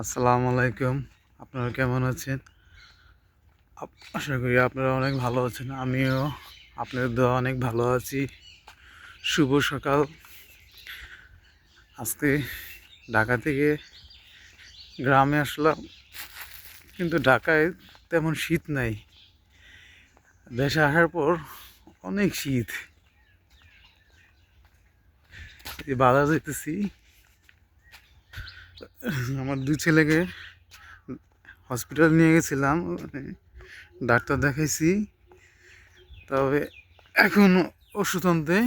আসসালামু আলাইকুম। আপনারা কেমন আছেন? আশা করি আপনারা অনেক ভালো আছেন, আমিও আপনাদের দোয়া অনেক ভালো আছি। শুভ সকাল। আজকে ঢাকা থেকে গ্রামে আসলাম, কিন্তু ঢাকায় তেমন শীত নাই। দেশে আসার পর অনেক শীত। বাজার যেতেছি আমার দুই ছেলেকে হসপিটাল নিয়ে গেছিলাম মানে ডাক্তার দেখাইছি। তবে এখন ওষুধ আনতে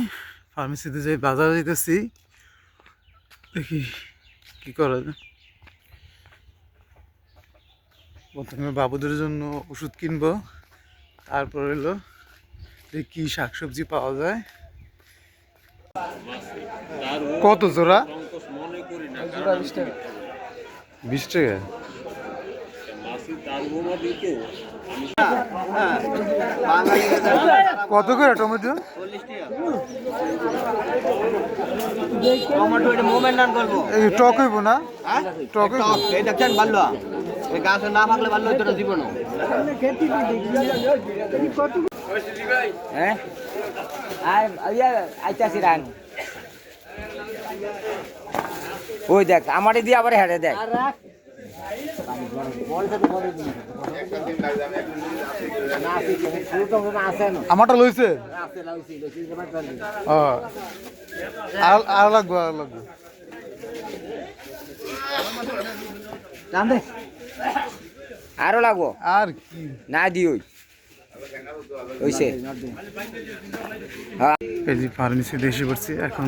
ফার্মেসিতে যাই, বাজার যেতেছি দেখি কি করা যায়। প্রথমে বাবুদের জন্য ওষুধ কিনবো, তারপর হলো কী শাকসবজি পাওয়া যায়। কত জোড়া? বিশ টাকা? কত করে টমেটো? টক হইব না? হ্যাঁ? টক এই দেখছেন ভালো গাছ না থাকলে ভালো হইতো না জীবন হ্যাঁ? আর আইতাছি রান। ওই দেখ আমারে দিয়ে আবার হেঁটে দেখ। আমারটা লইছে? আর লাগবে আর লাগবে। আরও লাগবো? আর কি? না দি ওই ওইসে এই যে ফার্মেসিতে এসে পড়ছি এখন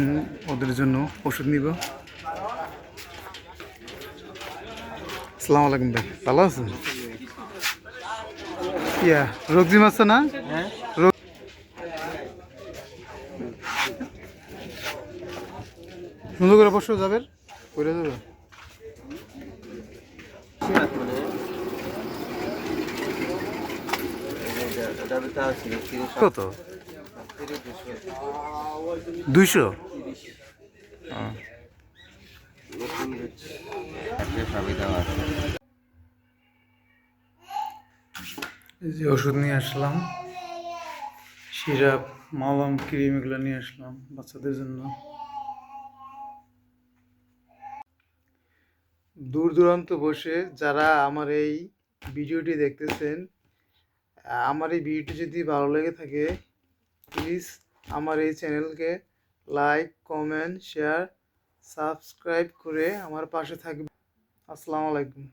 ওদের জন্য ওষুধ নিব। আসসালামু আলাইকুম ভাই ভালো আছেন ইয়া রোগজিম আছে না সুন্দর করে বসো যাবেন করে যাবে কত দুইশো যে ওষুধ নিয়ে আসলাম, সিরাপ মলম ক্রিম এগুলো নিয়ে আসলাম বাচ্চাদের জন্য। দূর দূরান্ত বসে যারা আমার এই ভিডিওটি দেখতেছেন, আমার এই ভিডিওটি যদি ভালো লেগে থাকে প্লিজ আমার এই চ্যানেলকে লাইক কমেন্ট শেয়ার সাবস্ক্রাইব করে আমার পাশে থাকবে আসসালামু আলাইকুম।